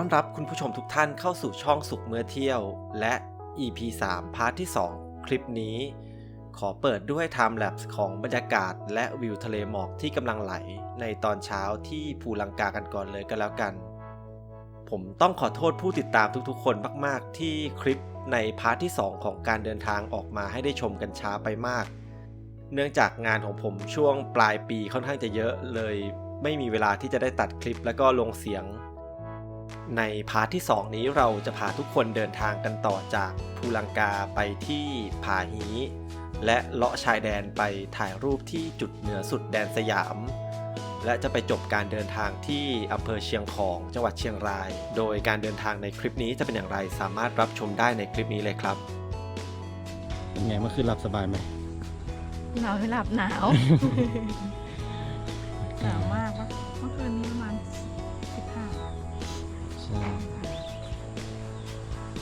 ต้อนรับคุณผู้ชมทุกท่านเข้าสู่ช่องสุขเมื่อเที่ยว และ EP 3 พาร์ทที่ 2 คลิปนี้ ขอเปิดด้วย Time Lapse ของบรรยากาศและวิวทะเลหมอกที่กำลังไหล ในตอนเช้าที่ภูลังกากันก่อนเลยก็แล้วกัน ผมต้องขอโทษผู้ติดตามทุกๆ คนมากๆ ที่คลิปในพาร์ทที่ 2 ของการเดินทางออกมาให้ได้ชมกันช้าไปมาก เนื่องจากงานของผมช่วงปลายปีค่อนข้างจะเยอะเลย ไม่มีเวลาที่จะได้ตัดคลิปแล้วก็ลงเสียง ในพาร์ทที่ 2 นี้เราจะพาทุกคนเดินทางกันต่อจากภูลังกาไปที่ผาฮี และเลาะชายแดนไปถ่ายรูปที่จุดเหนือสุดแดนสยาม และจะไปจบการเดินทางที่อำเภอเชียงของจังหวัดเชียงราย โดยการเดินทางในคลิปนี้จะเป็นอย่างไรสามารถรับชมได้ในคลิปนี้เลยครับเป็นไงเมื่อคืนหลับสบายไหมหนาวไม่หลับหนาว หนาวมากปะ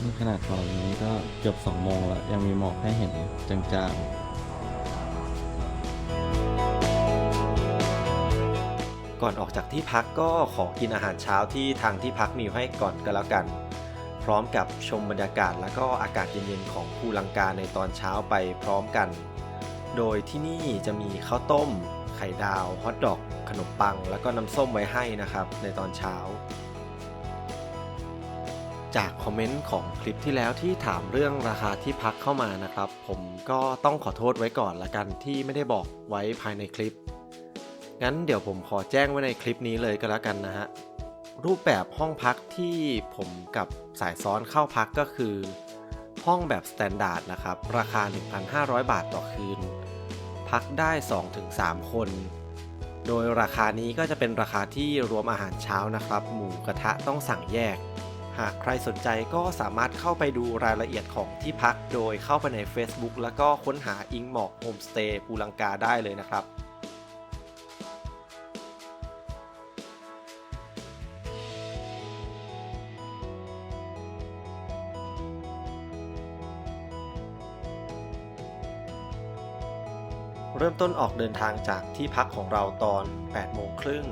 นี่ขนาดตอนนี้ก็เกือบสองโมงแล้ว ยังมีหมอกให้เห็นจางๆ ก่อนออกจากที่พักก็ขอกินอาหารเช้าที่ทางที่พักมีให้ก่อนก็แล้วกัน พร้อมกับชมบรรยากาศและก็อากาศเย็นๆของภูลังกาในตอนเช้าไปพร้อมกัน โดยที่นี่จะมีข้าวต้ม ไข่ดาว ฮอทดอก ขนมปัง แล้วก็น้ำส้มไว้ให้นะครับ ในตอนเช้า จากคอมเมนต์ของคลิปที่แล้วที่ถามเรื่องราคาที่พักเข้ามานะครับ ผมก็ต้องขอโทษไว้ก่อนละกันที่ไม่ได้บอกไว้ภายในคลิป งั้นเดี๋ยวผมขอแจ้งไว้ในคลิปนี้เลยก็แล้วกันนะฮะ รูปแบบห้องพักที่ผมกับสายซ้อนเข้าพักก็คือ ห้องแบบสแตนดาร์ดนะครับ ราคา 1,500 บาทต่อคืน พักได้ 2-3 คนโดยราคานี้ก็จะเป็นราคาที่รวมอาหารเช้านะครับ หมูกระทะต้องสั่งแยก หากใครสนใจก็สามารถเข้าไปดูรายละเอียดของที่พักโดยเข้าไปใน Facebook แล้วก็ค้นหาอิงหมอกโฮมสเตย์ปูลังกาได้เลยนะครับเริ่มต้นออกเดินทางจากที่พักของเราตอน 8 โมงครึ่ง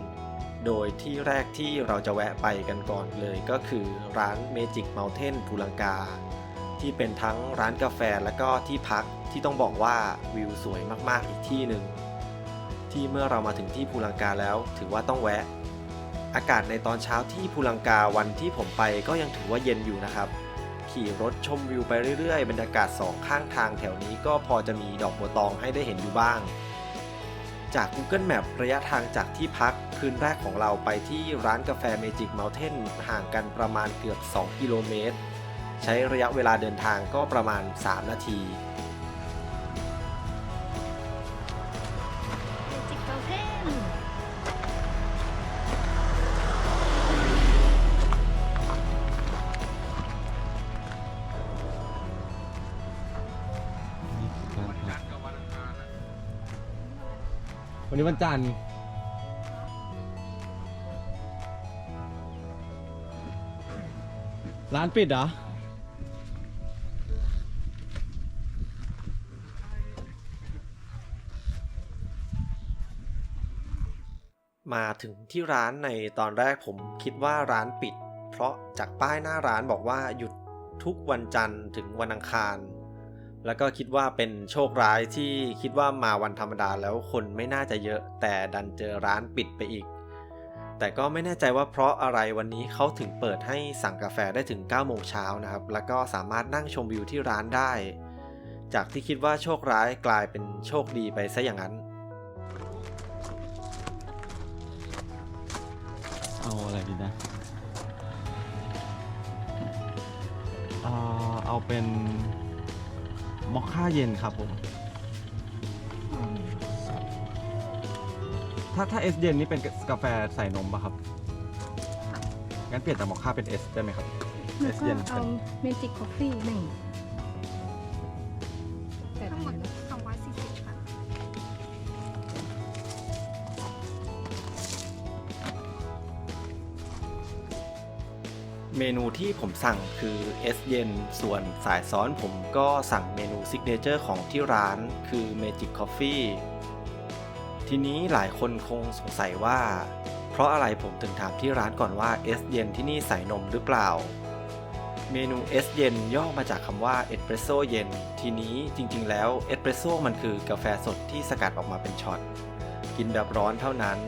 โดยที่แรกที่เราจะแวะไปกันก่อนเลยก็คือร้าน Magic Mountain ภูลังกา ที่เป็นทั้งร้านกาแฟและก็ที่พักที่ต้องบอกว่าวิวสวยมากๆอีกที่หนึ่งที่เมื่อเรามาถึงที่ภูลังกาแล้วถือว่าต้องแวะ อากาศในตอนเช้าที่ภูลังกาวันที่ผมไปก็ยังถือว่าเย็นอยู่นะครับ ขี่รถชมวิวไปเรื่อยๆ บรรยากาศสองข้างทางแถวนี้ก็พอจะมีดอกบัวตองให้ได้เห็นอยู่บ้าง จาก Google Map ระยะทางจากที่พักคืนแรกของเราไปที่ร้านกาแฟ Magic Mountain ห่างกันประมาณเกือบ 2 กิโลเมตร ใช้ระยะเวลาเดินทางก็ประมาณ 3 นาที นี้วันจันทร์ร้านปิดเหรอ มาถึงที่ร้านในตอนแรกผมคิดว่าร้านปิด เพราะจากป้ายหน้าร้านบอกว่าหยุดทุกวันจันทร์ถึงวันอังคาร แล้วก็คิดว่าเป็นโชคร้ายที่คิดว่ามาวันธรรมดาแล้วคนไม่น่าจะเยอะ แต่ดันเจอร้านปิดไปอีก แต่ก็ไม่แน่ใจว่าเพราะอะไรวันนี้เขาถึงเปิดให้สั่งกาแฟได้ถึง9โมงเช้านะครับ แล้วก็สามารถนั่งชมวิวที่ร้านได้ จากที่คิดว่าโชคร้ายกลายเป็นโชคดีไปซะอย่างนั้นเอาอะไรดีนะเอาเป็น มอคค่าเย็นครับผม ถ้าถ้าเอสเย็นนี่เป็นกาแฟใส่นมป่ะครับ งั้นเปลี่ยนจากมอคค่าเป็นเอสได้ไหมครับแล้ว S ก็เย็นเอาเมจิกคอฟฟี่หนึ่ง เมนูที่ผมสั่งคือเอสเย็นส่วนสายซ้อนผมก็สั่งเมนูซิกเนเจอร์ของที่ร้านคือ Magic Coffee ทีนี้หลายคนคงสงสัยว่า เพราะอะไรผมถึงถามที่ร้านก่อนว่าเอสเย็นที่นี่ใส่นมหรือเปล่า เมนูเอสเย็นย่อมาจากคำว่าเอสเปรสโซเย็นทีนี้จริงๆแล้วเอสเปรสโซมันคือกาแฟสดที่สกัดออกมาเป็นช็อตกินแบบร้อนเท่านั้น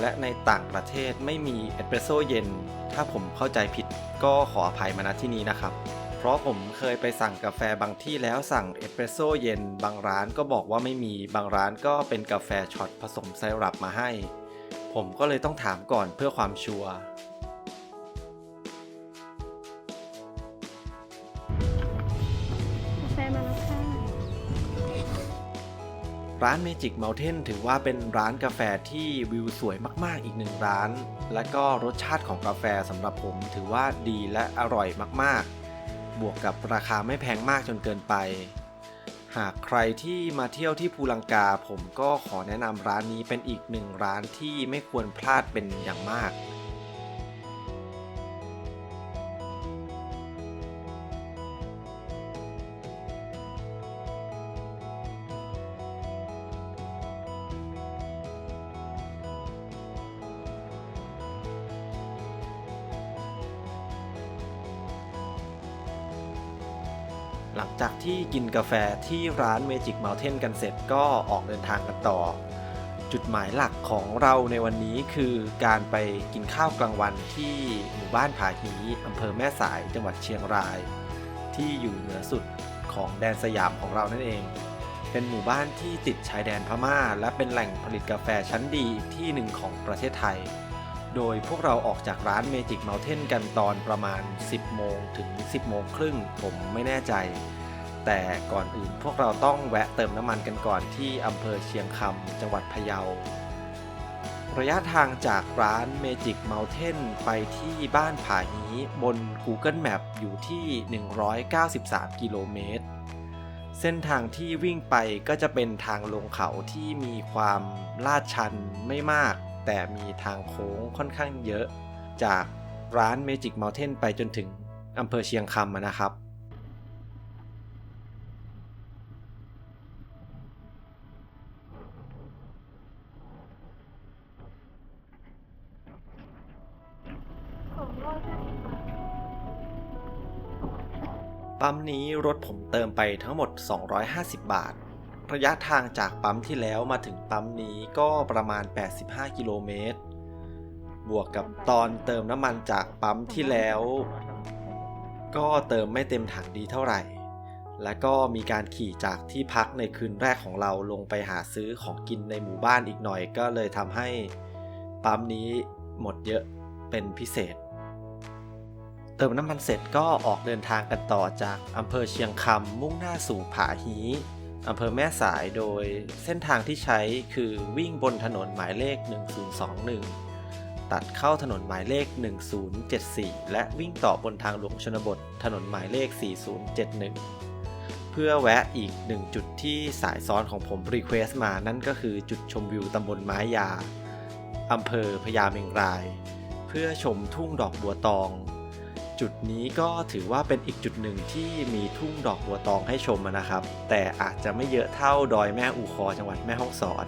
และในต่างประเทศไม่มีเอสเปรสโซเย็น ถ้าผมเข้าใจผิดก็ขออภัยมาณที่นี้นะครับ เพราะผมเคยไปสั่งกาแฟบางที่แล้วสั่งเอสเปรสโซเย็น บางร้านก็บอกว่าไม่มี บางร้านก็เป็นกาแฟช็อตผสมไซรัปมาให้ ผมก็เลยต้องถามก่อนเพื่อความชัวร์ ร้าน Magic Mountain ถือว่าเป็นร้านกาแฟที่วิวสวยมากๆอีกหนึ่งร้าน และก็รสชาติของกาแฟสำหรับผมถือว่าดีและอร่อยมากๆ บวกกับราคาไม่แพงมากจนเกินไป หากใครที่มาเที่ยวที่ภูลังกาผมก็ขอแนะนำร้านนี้เป็นอีกหนึ่งร้านที่ไม่ควรพลาดเป็นอย่างมาก ที่กินกาแฟที่ร้าน Magic Mountain กันเสร็จก็ออกเดินทางกันต่อ จุดหมายหลักของเราในวันนี้คือการไปกินข้าวกลางวันที่หมู่บ้านผาฮีอำเภอแม่สายจังหวัดเชียงราย ที่อยู่เหนือสุดของแดนสยามของเรานั่นเอง เป็นหมู่บ้านที่ติดชายแดนพม่า และเป็นแหล่งผลิตกาแฟชั้นดีอีกที่หนึ่งของประเทศไทย โดยพวกเราออกจากร้าน Magic Mountain กันตอนประมาณ 10 โมงถึง 10 โมงครึ่งผมไม่แน่ใจ แต่ก่อนอื่นพวกเราต้องแวะเติมน้ำมันกันก่อนที่อำเภอเชียงคำจังหวัดพะเยา ระยะทางจากร้าน Magic Mountain ไปที่บ้านผาฮีบน Google Map อยู่ที่ 193 กิโลเมตร เส้นทางที่วิ่งไปก็จะเป็นทางลงเขาที่มีความลาดชันไม่มาก แต่มีทางโค้งค่อนข้างเยอะ จากร้าน Magic Mountain ไปจนถึงอำเภอเชียงคำนะครับ ปั๊มนี้รถผมเติมไปทั้งหมด 250 บาท ระยะทางจากปั๊มที่แล้วมาถึงปั๊มนี้ก็ประมาณ 85 กิโลเมตร บวกกับตอนเติมน้ำมันจากปั๊มที่แล้ว ก็เติมไม่เต็มถังดีเท่าไหร่ และก็มีการขี่จากที่พักในคืนแรกของเราลงไปหาซื้อของกินในหมู่บ้านอีกหน่อยก็เลยทำให้ปั๊มนี้หมดเยอะเป็นพิเศษ เติมน้ำมันเสร็จก็ออกเดินทางกันต่อจากอำเภอเชียงคำมุ่งหน้าสู่ผาฮีอำเภอแม่สายโดยเส้นทางที่ใช้คือวิ่งบนถนนหมายเลข 1021 ตัดเข้าถนนหมายเลข 1074 และวิ่งต่อบนทางหลวงชนบทถนนหมายเลข 4071 เพื่อแวะอีกหนึ่งจุดที่สายซ้อนของผมรีเควสต์มานั่นก็คือจุดชมวิวตำบลไม้ยาอำเภอพญาเมงราย เพื่อชมทุ่งดอกบัวตอง จุดนี้ก็ถือว่าเป็นอีกจุดหนึ่งที่มีทุ่งดอกบัวตองให้ชมนะครับ แต่อาจจะไม่เยอะเท่าดอยแม่อูคอจังหวัดแม่ฮ่องสอน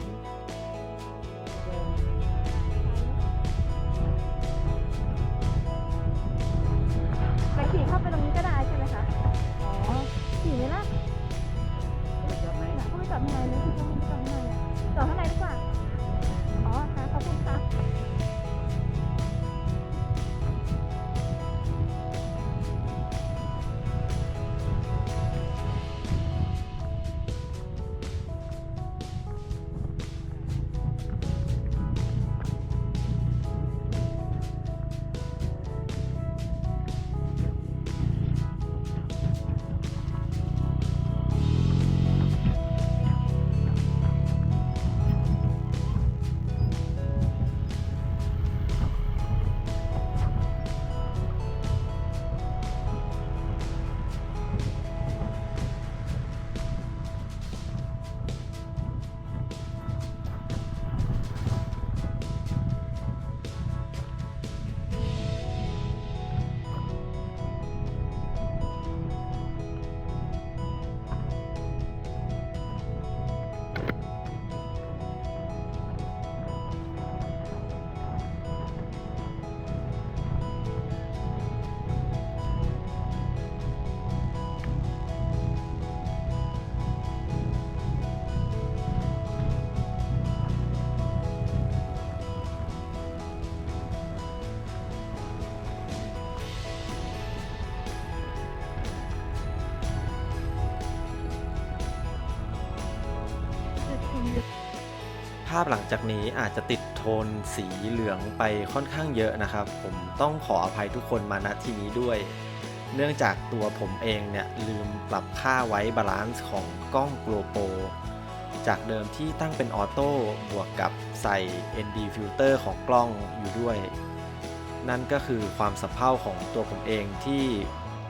าพหลังจากนี้อาจจะติดโทนสีเหลืองไปค่อนข้างเยอะนะครับ ผมต้องขออภัยทุกคนมาณที่นี้ด้วย เนื่องจากตัวผมเองเนี่ยลืมปรับค่าไว้บาลานซ์ของกล้อง GoPro จากเดิมที่ตั้งเป็นออโต้บวกกับใส่ ND filter ของกล้องอยู่ด้วย นั่นก็คือความสะเพร่าของตัวผมเองที่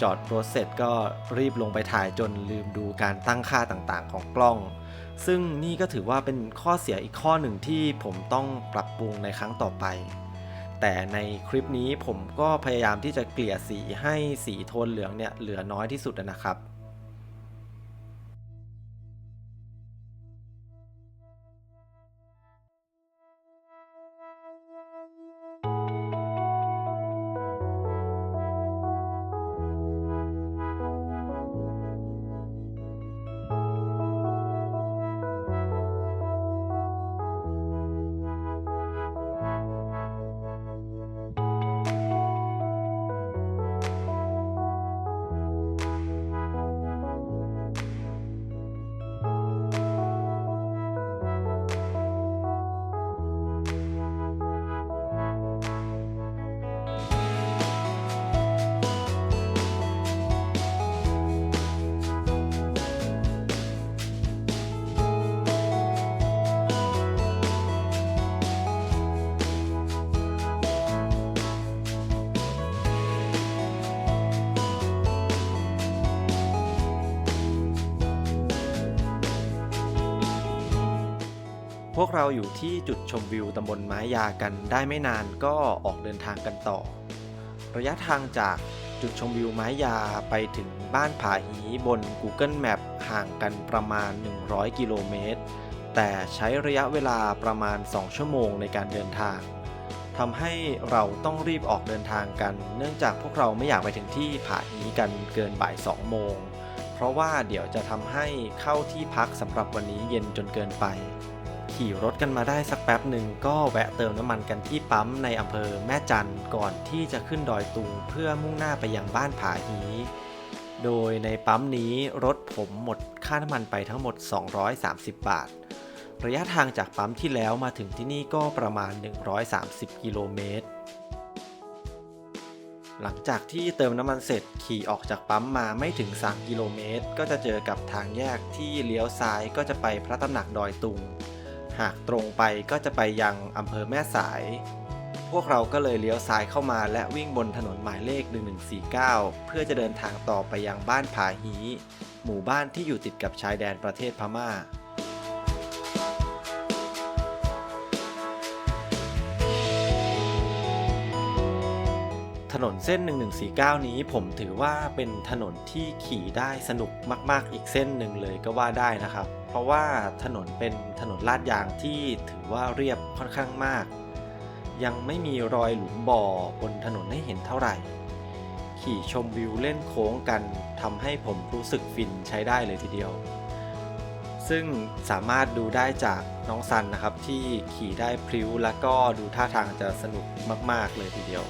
จอดรถเสร็จก็รีบลงไปถ่ายจนลืมดูการตั้งค่าต่างๆ ของกล้อง ซึ่งนี่ก็ถือว่าเป็นข้อเสียอีกข้อหนึ่งที่ผมต้องปรับปรุงในครั้งต่อไป แต่ในคลิปนี้ผมก็พยายามที่จะเกลี่ยสีให้สีโทนเหลืองเนี่ยเหลือน้อยที่สุดนะครับ วกเราอยู่ที่จุดชมวิวตำบลไม้ยากันได้ไม่นานก็ออกเดินทางกันต่อ ระยะทางจากจุดชมวิวไม้ยาไปถึงบ้านผาหีบน Google Map ห่างกันประมาณ 100 กิโลเมตร แต่ใช้ระยะเวลาประมาณ 2 ชั่วโมงในการเดินทางทำให้เราต้องรีบออกเดินทางกัน เนื่องจากพวกเราไม่อยากไปถึงที่ผาหีกันเกินบ่าย 2 โมง เพราะว่าเดี๋ยวจะทำให้เข้าที่พักสำหรับวันนี้เย็นจนเกินไป ขี่รถกันมาได้สักแป๊บหนึ่งก็แวะเติมน้ำมันกันที่ปั๊มในอำเภอแม่จันทร์ก่อนที่จะขึ้นดอยตุงเพื่อมุ่งหน้าไปยังบ้านผาฮีโดยในปั๊มนี้รถผมหมดค่าน้ำมันไปทั้งหมด 230 บาท ระยะทางจากปั๊มที่แล้วมาถึงที่นี่ก็ประมาณ 130 กิโลเมตรหลังจากที่เติมน้ำมันเสร็จขี่ออกจากปั๊มมาไม่ถึง 3 กิโลเมตร ก็จะเจอกับทางแยกที่เลี้ยวซ้ายก็จะไปพระตำหนักดอยตุง หากตรงไปก็จะไปยังอำเภอแม่สาย พวกเราก็เลยเลี้ยวซ้ายเข้ามาและวิ่งบนถนนหมายเลข 1149 เพื่อจะเดินทางต่อไปยังบ้านผาฮีหมู่บ้านที่อยู่ติดกับชายแดนประเทศพม่าถนนเส้น 1149 นี้ผมถือว่าเป็นถนนที่ขี่ได้สนุกมาก ๆ อีกเส้นหนึ่งเลยก็ว่าได้นะครับ เพราะว่าถนนเป็นถนนลาดยางที่ถือว่าเรียบค่อนข้างมาก ยังไม่มีรอยหลุมบ่อบนถนนให้เห็นเท่าไหร่ ขี่ชมวิวเล่นโค้งกันทำให้ผมรู้สึกฟินใช้ได้เลยทีเดียว ซึ่งสามารถดูได้จากน้องซันนะครับที่ขี่ได้พริ้วแล้วก็ดูท่าทางจะสนุกมาก ๆ เลยทีเดียว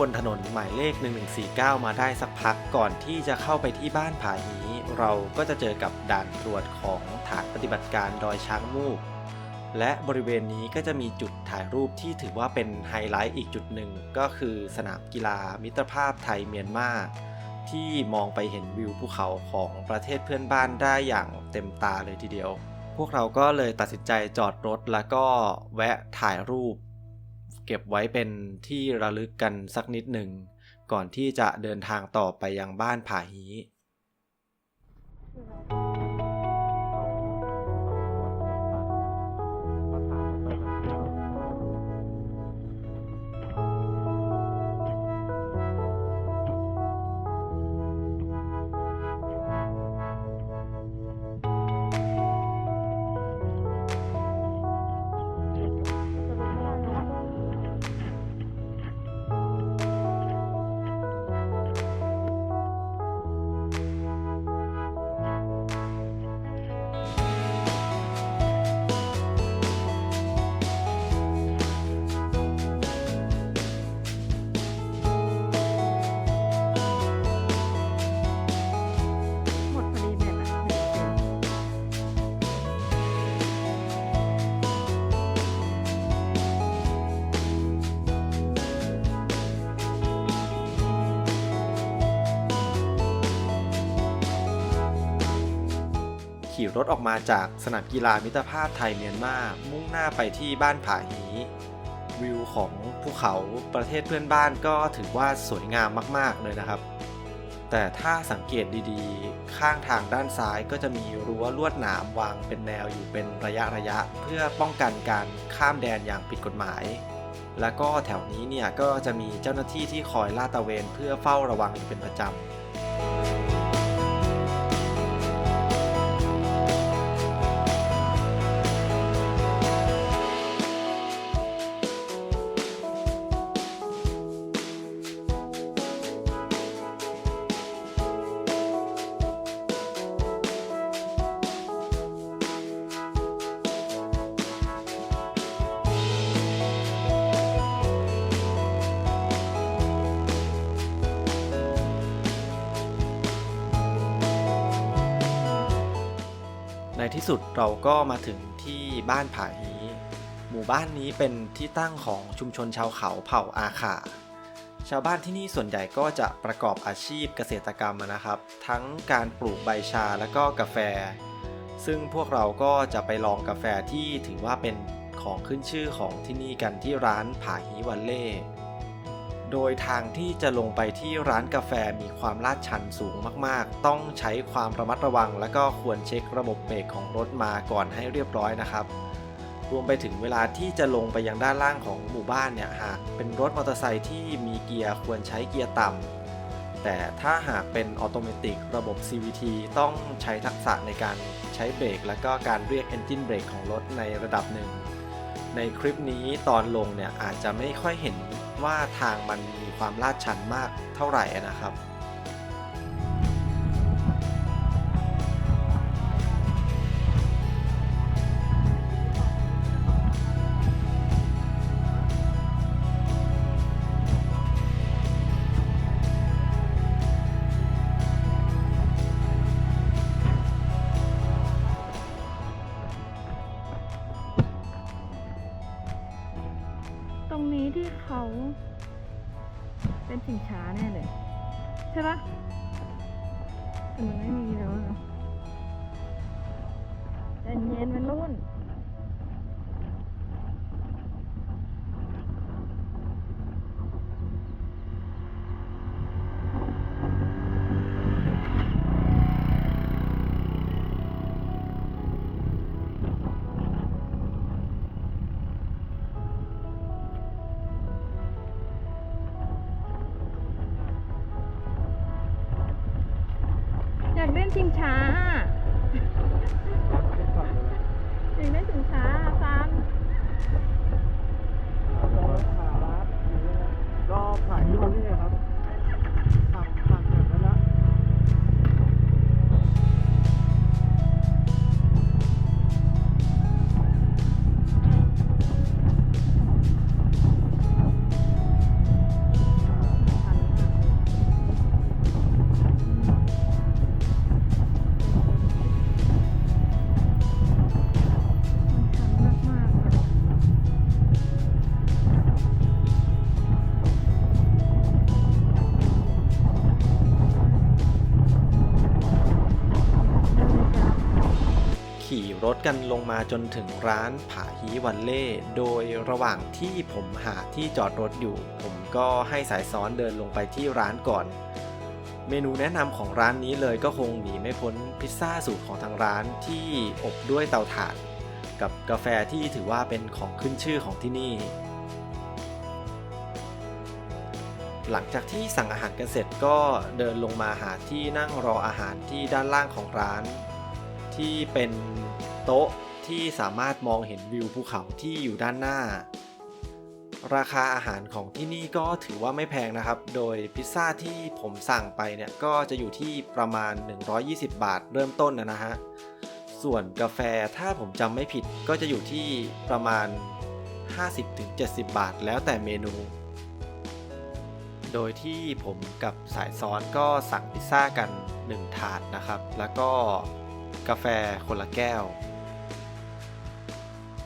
บนถนนหมายเลข 1149 มาได้สักพักก่อนที่จะเข้าไปที่บ้านผาหีเราก็จะเจอกับด่านตรวจของฐานปฏิบัติการดอยช้างมูก และบริเวณนี้ก็จะมีจุดถ่ายรูปที่ถือว่าเป็นไฮไลท์อีกจุดหนึ่ง ก็คือสนามกีฬามิตรภาพไทยเมียนมาที่มองไปเห็นวิวภูเขาของประเทศเพื่อนบ้านได้อย่างเต็มตาเลยทีเดียว พวกเราก็เลยตัดสินใจจอดรถแล้วก็แวะถ่ายรูป เก็บไว้เป็นที่ระลึกกันสักนิดหนึ่ง ก่อนที่จะเดินทางต่อไปยังบ้านผาฮี รถออกมาจากสนามกีฬามิตรภาพไทยเมียนมามุ่งหน้าไปที่บ้านผาฮีวิวของภูเขาประเทศเพื่อนบ้านก็ถือว่าสวยงามมาก ๆ เลยนะครับ แต่ถ้าสังเกตดีๆ ข้างทางด้านซ้ายก็จะมีรั้วลวดหนามวางเป็นแนวอยู่เป็นระยะระยะ เพื่อป้องกันการข้ามแดนอย่างผิดกฎหมาย แล้วก็แถวนี้เนี่ยก็จะมีเจ้าหน้าที่ที่คอยลาดตระเวนเพื่อเฝ้าระวังอยู่เป็นประจำ เราก็มาถึงที่บ้านผาฮีหมู่บ้านนี้เป็นที่ตั้งของชุมชนชาวเขาเผ่าอาขาชาวบ้านที่นี่ส่วนใหญ่ก็จะประกอบอาชีพเกษตรกรรมนะครับ ทั้งการปลูกใบชาและก็กาแฟ ซึ่งพวกเราก็จะไปลองกาแฟที่ถือว่าเป็นของขึ้นชื่อของที่นี่กันที่ร้านผาฮีวันเล่ โดยทางที่จะลงไปที่ร้านกาแฟมีความลาดชันสูงมากๆ ต้องใช้ความระมัดระวัง และก็ควรเช็คระบบเบรกของรถมาก่อนให้เรียบร้อยนะครับ รวมไปถึงเวลาที่จะลงไปยังด้านล่างของหมู่บ้านเนี่ยหากเป็นรถมอเตอร์ไซค์ที่มีเกียร์ควรใช้เกียร์ต่ำแต่ถ้าหากเป็นออโตเมติกระบบ CVT ต้องใช้ทักษะในการใช้เบรก และก็การเรียก Engine Brake ของรถในระดับหนึ่งในคลิปนี้ตอนลงเนี่ยอาจจะไม่ค่อยเห็น ว่าทางมันมีความลาดชันมากเท่าไหร่นะครับ ใช่ ล่นชิงช้าอะอยากเล่นชิงช้าฟาร์มก็ขายที่วันนี่ครับ รถกันลงมาจนถึงร้านผาฮีวันเล่ โดยระหว่างที่ผมหาที่จอดรถอยู่ ผมก็ให้สายซ้อนเดินลงไปที่ร้านก่อน เมนูแนะนำของร้านนี้เลยก็คงหนีไม่พ้นพิซซ่าสูตรของทางร้านที่อบด้วยเตาถ่าน กับกาแฟที่ถือว่าเป็นของขึ้นชื่อของที่นี่หลังจากที่สั่งอาหารกันเสร็จก็เดินลงมาหาที่นั่งรออาหารที่ด้านล่างของร้าน ที่เป็นโต๊ะที่สามารถมองเห็นวิวภูเขาที่อยู่ด้านหน้า ราคาอาหารของที่นี่ก็ถือว่าไม่แพงนะครับ โดยพิซซ่าที่ผมสั่งไปเนี่ยก็จะอยู่ที่ประมาณ 120 บาทเริ่มต้นนะฮะ ส่วนกาแฟถ้าผมจำไม่ผิดก็จะอยู่ที่ประมาณ 50-70 บาทแล้วแต่เมนู โดยที่ผมกับสายซ้อนก็สั่งพิซซ่ากัน 1 ถาดนะครับ แล้วก็ กาแฟคนละแก้ว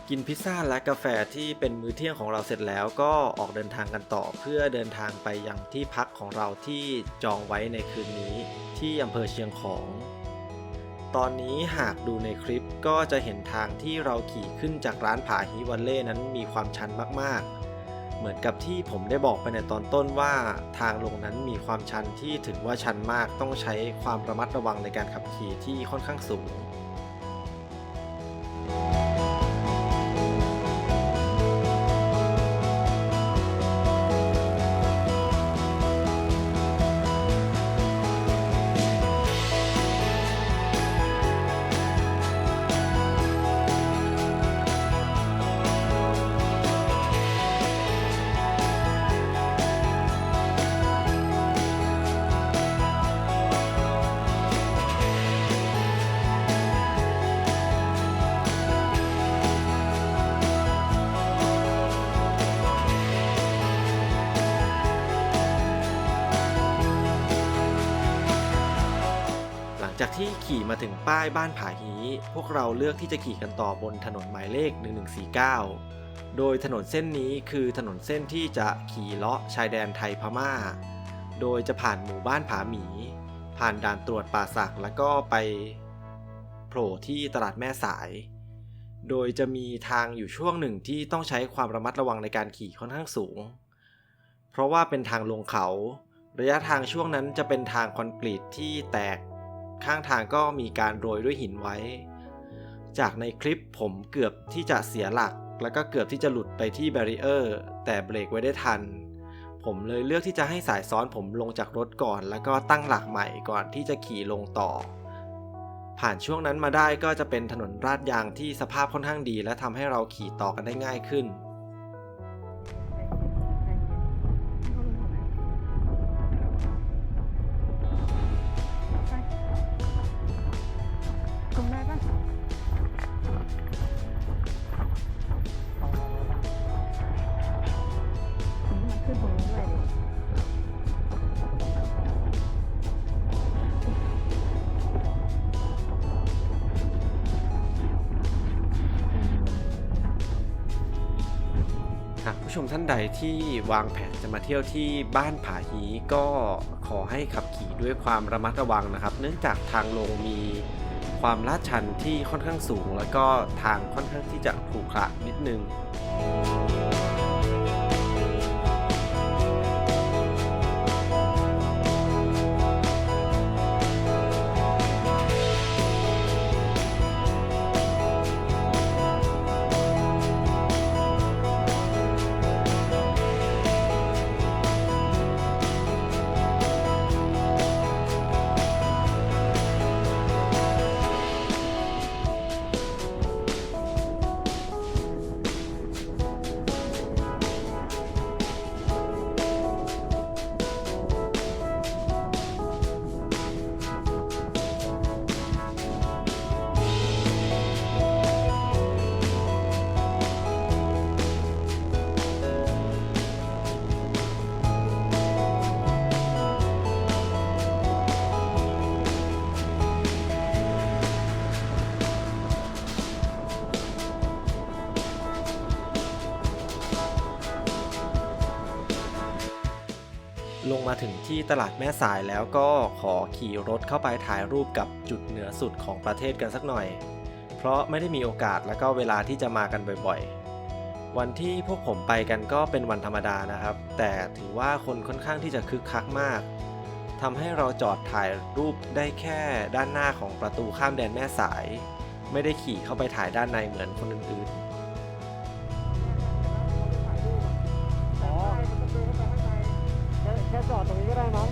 กินพิซซ่าและกาแฟที่เป็นมื้อเที่ยงของเราเสร็จแล้วก็ออกเดินทางกันต่อเพื่อเดินทางไปยังที่พักของเราที่จองไว้ในคืนนี้ที่อำเภอเชียงของ ตอนนี้หากดูในคลิปก็จะเห็นทางที่เราขี่ขึ้นจากร้านผาฮีวันเล่นั้นมีความชันมากๆ เหมือนกับที่ผมได้บอกไปในตอนต้นว่าทางลงนั้นมีความชันที่ถือว่าชันมากต้องใช้ความระมัดระวังในการขับขี่ที่ค่อนข้างสูง จากที่ขี่มาถึงป้ายบ้านผาฮีพวกเราเลือกที่จะขี่กันต่อบนถนนหมายเลข 1149 โดยถนนเส้นนี้คือถนนเส้นที่จะขี่เลาะชายแดนไทยพม่า โดยจะผ่านหมู่บ้านผาหมี ผ่านด่านตรวจป่าสักแล้วก็ไปโผล่ที่ตลาดแม่สาย โดยจะมีทางอยู่ช่วงหนึ่งที่ต้องใช้ความระมัดระวังในการขี่ค่อนข้างสูง เพราะว่าเป็นทางลงเขา ระยะทางช่วงนั้นจะเป็นทางคอนกรีตที่แตก ข้างทางก็มีการโรยด้วยหินไว้ จากในคลิปผมเกือบที่จะเสียหลัก แล้วก็เกือบที่จะหลุดไปที่แบรีเออร์แต่เบรกไว้ได้ทัน ผมเลยเลือกที่จะให้สายซ้อนผมลงจากรถก่อน แล้วก็ตั้งหลักใหม่ก่อนที่จะขี่ลงต่อ ผ่านช่วงนั้นมาได้ก็จะเป็นถนนราดยางที่สภาพค่อนข้างดี และทำให้เราขี่ต่อกันได้ง่ายขึ้น ผู้ชมท่านใดที่วางแผนจะมาเที่ยวที่บ้านผาฮีก็ขอให้ขับขี่ด้วยความระมัดระวังนะครับ เนื่องจากทางลงมีความลาดชันที่ค่อนข้างสูง แล้วก็ทางค่อนข้างที่จะขรุขระนิดนึง ที่ตลาดแม่สายแล้วก็ขอขี่รถเข้าไปถ่ายรูปกับจุดเหนือสุดของประเทศกันสักหน่อย เพราะไม่ได้มีโอกาสแล้วก็เวลาที่จะมากันบ่อยๆ วันที่พวกผมไปกันก็เป็นวันธรรมดานะครับ แต่ถือว่าคนค่อนข้างที่จะคึกคักมากทำให้เราจอดถ่ายรูปได้แค่ด้านหน้าของประตูข้ามแดนแม่สาย ไม่ได้ขี่เข้าไปถ่ายด้านในเหมือนคนอื่นๆ จอดตรงนี้ก็ได้มั้ง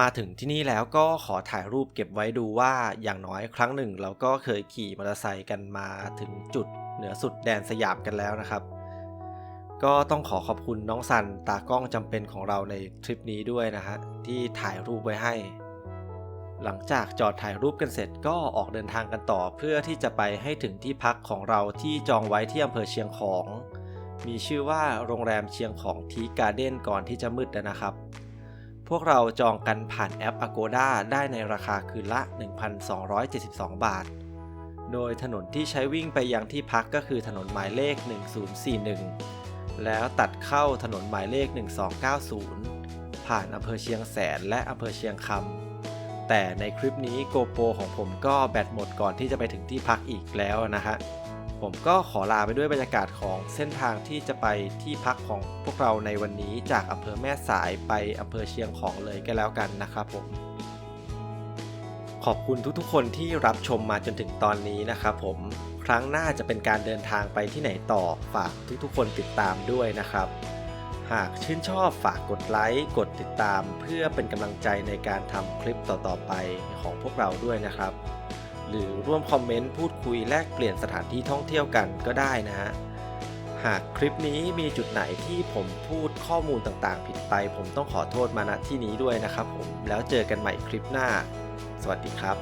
มาถึงที่นี่แล้วก็ขอถ่ายรูปเก็บไว้ดูว่าอย่างน้อยครั้งหนึ่ง เราก็เคยขี่มอเตอร์ไซค์กันมาถึงจุดเหนือสุดแดนสยามกันแล้วนะครับ ก็ต้องขอขอบคุณน้องซันตากล้องจำเป็นของเราในทริปนี้ด้วยนะฮะที่ถ่ายรูปไว้ให้ หลังจากจอดถ่ายรูปกันเสร็จก็ออกเดินทางกันต่อเพื่อที่จะไปให้ถึงที่พักของเราที่จองไว้ที่อำเภอเชียงของ มีชื่อว่าโรงแรมเชียงของทีการ์เด้นก่อนที่จะมืดนะครับ วกเราจองกันผ่านแอป Agoda ได้ในราคาคืนละ 1,272 บาท โดยถนนที่ใช้วิ่งไปยังที่พักก็คือถนนหมายเลข 1041 แล้วตัดเข้าถนนหมายเลข 1290 ผ่านอำเภอเชียงแสนและอำเภอเชียงคำแต่ในคลิปนี้โกโปรของผมก็แบตหมดก่อนที่จะไปถึงที่พักอีกแล้วนะฮะ ผมก็ขอลาไปด้วยบรรยากาศของเส้นทางที่จะไปที่พักของพวกเราในวันนี้จากอำเภอแม่สายไปอำเภอเชียงของเลยก็แล้วกันนะครับผม ขอบคุณทุกๆ คนที่รับชมมาจนถึงตอนนี้นะครับผมครั้งหน้าจะเป็นการเดินทางไปที่ไหนต่อฝากทุกๆ คนติดตามด้วยนะครับ หากชื่นชอบฝากกดไลค์กดติดตาม เพื่อเป็นกำลังใจในการทำคลิปต่อๆไปของพวกเราด้วยนะครับ หรือร่วมคอมเมนต์พูดคุยแลกเปลี่ยนสถานที่ท่องเที่ยวกันก็ได้นะฮะ หากคลิปนี้มีจุดไหนที่ผมพูดข้อมูลต่างๆ ผิดไป ผมต้องขอโทษมาณที่นี้ด้วยนะครับผม แล้วเจอกันใหม่คลิปหน้า สวัสดีครับ